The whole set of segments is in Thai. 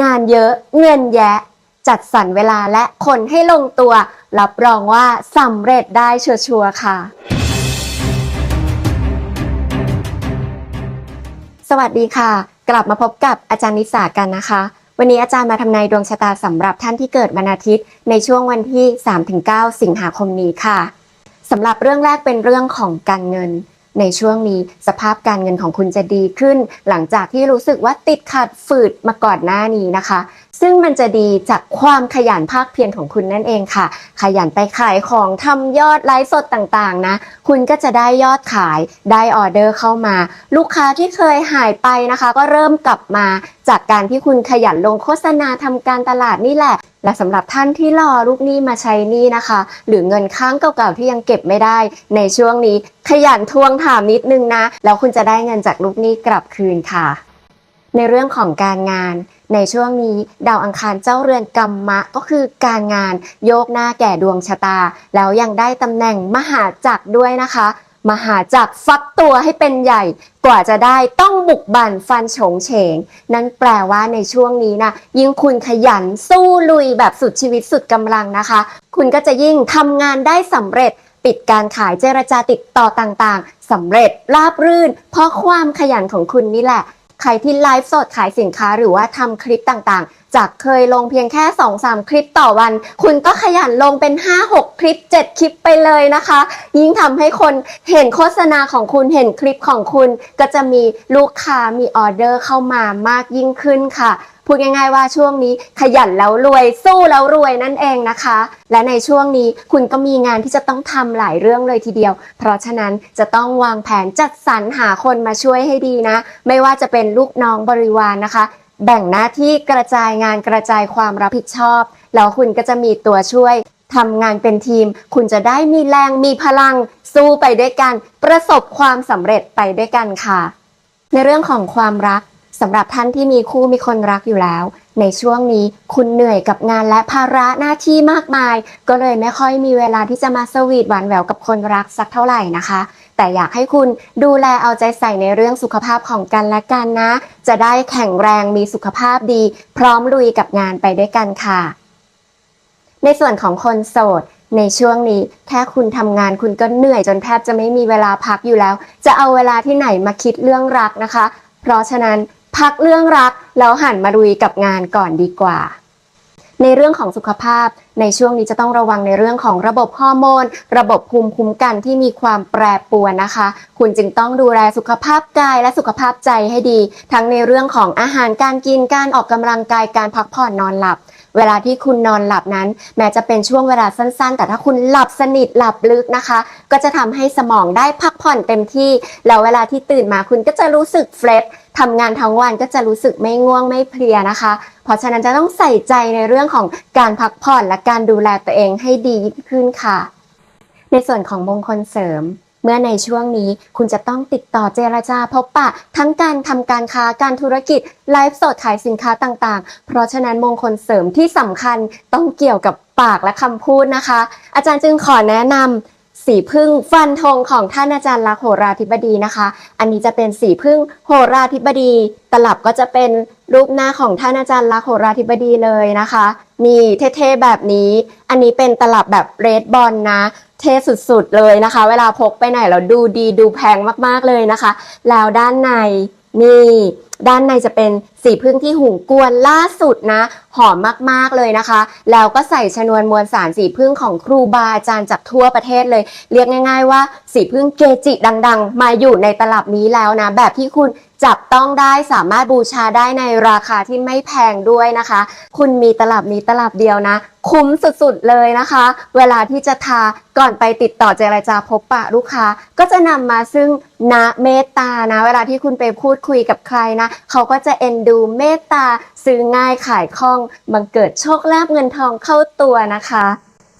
งานเยอะเงินแยะ จัดสรรเวลาและคนให้ลงตัว รับรองว่าสำเร็จได้ชัวร์ๆค่ะ สวัสดีค่ะ กลับมาพบกับอาจารย์นิสากันนะคะ วันนี้อาจารย์มาทำนายดวงชะตาสำหรับท่านที่เกิดวันอาทิตย์ ในช่วงวันที่ 3-9 สิงหาคมนี้ค่ะสำหรับเรื่องแรกเป็นเรื่องของการเงิน ในช่วงนี้สภาพการเงินของคุณจะดีขึ้น หลังจากที่รู้สึกว่าติดขัดฝืดมาก่อนหน้านี้นะคะ ซึ่งมันจะดีจากความขยันภาคเพียรของคุณนั่นเองค่ะ ขยันไปขายของทำยอดไลฟ์สดต่างๆนะ คุณก็จะได้ยอดขายได้ออเดอร์เข้ามา ลูกค้าที่เคยหายไปนะคะ ก็เริ่มกลับมาจากการที่คุณขยันลงโฆษณาทำการตลาดนี่แหละ และสำหรับท่านที่รอลูกหนี้มาใช้นี้นะคะ หรือเงินค้างเก่าๆที่ยังเก็บไม่ได้ ในช่วงนี้ขยันทวงถามนิดนึงนะ แล้วคุณจะได้เงินจากลูกหนี้กลับคืนค่ะ ในเรื่องของการงานในช่วงนี้ดาวอังคารเจ้าเรือนกรรมะก็คือการงานโยกหน้าแก่ดวงชะตา แล้วยังได้ตำแหน่งมหาจักรด้วยนะคะ มหาจักรฟักตัวให้เป็นใหญ่ กว่าจะได้ต้องบุกบั่นฟันโฉงเฉง นั่นแปลว่าในช่วงนี้นะยิ่งคุณขยันสู้ลุยแบบสุดชีวิตสุดกำลังนะคะ คุณก็จะยิ่งทำงานได้สำเร็จ ปิดการขายเจรจาติดต่อต่างๆสำเร็จราบรื่น เพราะความขยันของคุณนี่แหละ ใครที่ไลฟ์สดขายสินค้าหรือว่าทำคลิปต่างๆ จากเคยลงเพียงแค่ 2-3 คลิปต่อวัน คุณก็ขยันลงเป็น 5-6 คลิป 7 คลิปไปเลยนะคะ ยิ่งทำให้คนเห็นโฆษณาของคุณเห็นคลิปของคุณ ก็จะมีลูกค้ามีออเดอร์เข้ามามากยิ่งขึ้นค่ะพูดง่ายๆว่าช่วงนี้ขยันแล้วรวยสู้แล้วรวยนั่นเองนะคะ และในช่วงนี้คุณก็มีงานที่จะต้องทำหลายเรื่องเลยทีเดียว เพราะฉะนั้นจะต้องวางแผนจัดสรรหาคนมาช่วยให้ดีนะ ไม่ว่าจะเป็นลูกน้องบริวารนะคะ แบ่งหน้าที่กระจายงานกระจายความรับผิดชอบ แล้วคุณก็จะมีตัวช่วยทำงานเป็นทีม คุณจะได้มีแรงมีพลัง สู้ไปด้วยกัน ประสบความสำเร็จไปด้วยกันค่ะ ในเรื่องของความรักสำหรับท่านที่มีคู่มีคนรักอยู่แล้ว ในช่วงนี้คุณเหนื่อยกับงานและภาระหน้าที่มากมาย ก็เลยไม่ค่อยมีเวลาที่จะมาสวีทหวานแหววกับคนรักสักเท่าไหร่นะคะ แต่อยากให้คุณดูแลเอาใจใส่ในเรื่องสุขภาพของกันและกันนะ จะได้แข็งแรงมีสุขภาพดี พร้อมลุยกับงานไปด้วยกันค่ะ ในส่วนของคนโสดในช่วงนี้แค่คุณทำงานคุณก็เหนื่อยจนแทบจะไม่มีเวลาพักอยู่แล้ว จะเอาเวลาที่ไหนมาคิดเรื่องรักนะคะ เพราะฉะนั้นพักเรื่องรักแล้วหันมาลุยกับงานก่อนดีกว่า ในเรื่องของสุขภาพ ในช่วงนี้จะต้องระวังในเรื่องของระบบฮอร์โมน ระบบภูมิคุ้มกันที่มีความแปรปรวนนะคะ คุณจึงต้องดูแลสุขภาพกายและสุขภาพใจให้ดี ทั้งในเรื่องของอาหารการกินการออกกำลังกายการพักผ่อนนอนหลับ เวลาที่คุณนอนหลับนั้น แม้จะเป็นช่วงเวลาสั้น ๆ แต่ถ้าคุณหลับสนิทหลับลึกนะคะ ก็จะทำให้สมองได้พักผ่อนเต็มที่ แล้วเวลาที่ตื่นมาคุณก็จะรู้สึกเฟรชทำงานทั้งวันก็จะรู้สึกไม่ง่วงไม่เพลียนะคะ เพราะฉะนั้นจะต้องใส่ใจในเรื่องของการพักผ่อนและการดูแลตัวเองให้ดียิ่งขึ้นค่ะ ในส่วนของมงคลเสริม เมื่อในช่วงนี้คุณจะต้องติดต่อเจรจาพบปะ ทั้งการทำการค้าการธุรกิจ ไลฟ์สดขายสินค้าต่างๆ เพราะฉะนั้นมงคลเสริมที่สำคัญต้องเกี่ยวกับปากและคำพูดนะคะ อาจารย์จึงขอแนะนำสีพึ่งฟันธงของท่านอาจารย์ลักโหราธิบดีนะคะ อันนี้จะเป็นสีพึ่งโหราธิบดี ตลับก็จะเป็นรูปหน้าของท่านอาจารย์ลักโหราธิบดีเลยนะคะ นี่เท่ๆแบบนี้ อันนี้เป็นตลับแบบเรดบอลนะ เท่สุดๆเลยนะคะ เวลาพกไปไหนเราดูดีดูแพงมากๆเลยนะคะ แล้วด้านในนี่ด้านในจะเป็น สีพึ่งที่หุงกวนล่าสุดนะ หอมมากๆเลยนะคะ แล้วก็ใส่ชนวนมวลสารสีพึ่งของครูบาอาจารย์จากทั่วประเทศเลย เรียกง่าย ๆ ว่าสีพึ่งเกจิดัง ๆ มาอยู่ในตลับนี้แล้วนะ แบบที่คุณจับต้องได้สามารถบูชาได้ในราคาที่ไม่แพงด้วยนะคะ คุณมีตลับนี้ตลับเดียวนะ คุ้มสุดๆเลยนะคะ เวลาที่จะทาก่อนไปติดต่อเจรจาพบปะลูกค้า ก็จะนำมาซึ่งนะเมตตานะ เวลาที่คุณไปพูดคุยกับใครนะ เขาก็จะเอ็นดูเมตตา ซื้อง่ายขายคล่อง บังเกิดโชคลาภเงินทองเข้าตัวนะคะ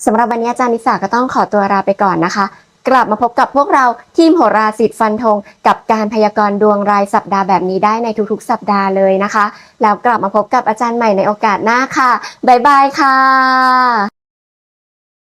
สำหรับวันนี้อาจารย์นิสาก็ต้องขอตัวลาไปก่อนนะคะ กลับมาพบกับพวกเราทีมโหราสิทธิ์ฟันธง กับการพยากรณ์ดวงรายสัปดาห์แบบนี้ได้ในทุกๆ สัปดาห์เลยนะคะ แล้วกลับมาพบกับอาจารย์ใหม่ในโอกาสหน้าค่ะบ๊ายบายค่ะ